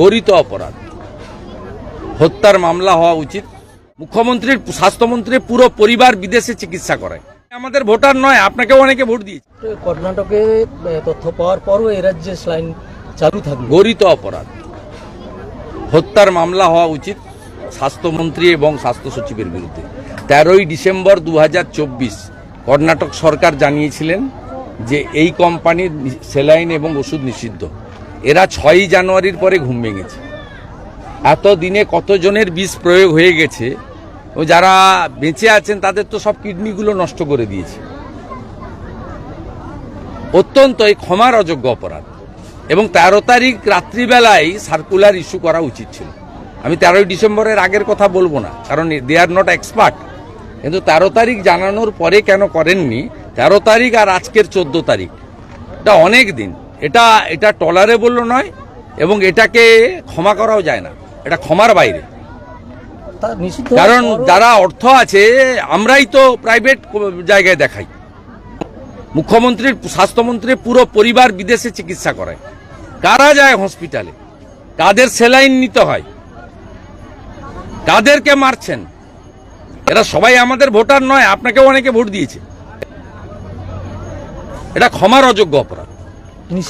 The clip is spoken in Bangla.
গরিত অপরাধ। হত্যার মামলা হওয়া উচিত। মুখ্যমন্ত্রীর স্বাস্থ্যমন্ত্রীর পুরো পরিবার বিদেশে চিকিৎসা করায়। আমাদের ভোটার নয় আপনাকেও অনেকে ভোট দিয়েছে। কর্ণাটকে তথ্য পাওয়ার পরও এ রাজ্যে স্লাইন চালু থাকবে। গরিত অপরাধ। হত্যার মামলা হওয়া উচিত স্বাস্থ্যমন্ত্রী এবং স্বাস্থ্য সচিবের বিরুদ্ধে। তেরোই ডিসেম্বর দু হাজার চব্বিশ কর্ণাটক সরকার জানিয়েছিলেন যে এই কোম্পানির সেলাইন এবং ওষুধ নিষিদ্ধ। এরা ছয়ই জানুয়ারির পরে ঘুম ভেঙেছে। এত দিনে কতজনের বিষ প্রয়োগ হয়ে গেছে ও যারা বেঁচে আছেন তাদের তো সব কিডনিগুলো নষ্ট করে দিয়েছে। অত্যন্ত এই ক্ষমার অযোগ্য অপরাধ। এবং তেরো তারিখ রাত্রিবেলায় সার্কুলার ইস্যু করা উচিত ছিল। আমি তেরোই ডিসেম্বরের আগের কথা বলব না, কারণ দে আর নট এক্সপার্ট। কিন্তু তেরো তারিখ জানানোর পরে কেন করেননি? তেরো তারিখ আর আজকের চোদ্দ তারিখ। এটা অনেক দিন। এটা এটা টলারেবল নয় এবং এটাকে ক্ষমা করাও যায় না। এটা ক্ষমার বাইরে। কারণ যারা অর্থ আছে আমরাই তো প্রাইভেট জায়গায় দেখাই। মুখ্যমন্ত্রীর স্বাস্থ্যমন্ত্রীর পুরো পরিবার বিদেশে চিকিৎসা করায়। কারা যায় হসপিটালে কাদের সেলাইন নিতে হয়? কাদেরকে মারছেন? এরা সবাই আমাদের ভোটার নয় আপনাকেও অনেকে ভোট দিয়েছে। এটা ক্ষমার অযোগ্য অপরাধ। নিষিদ্ধ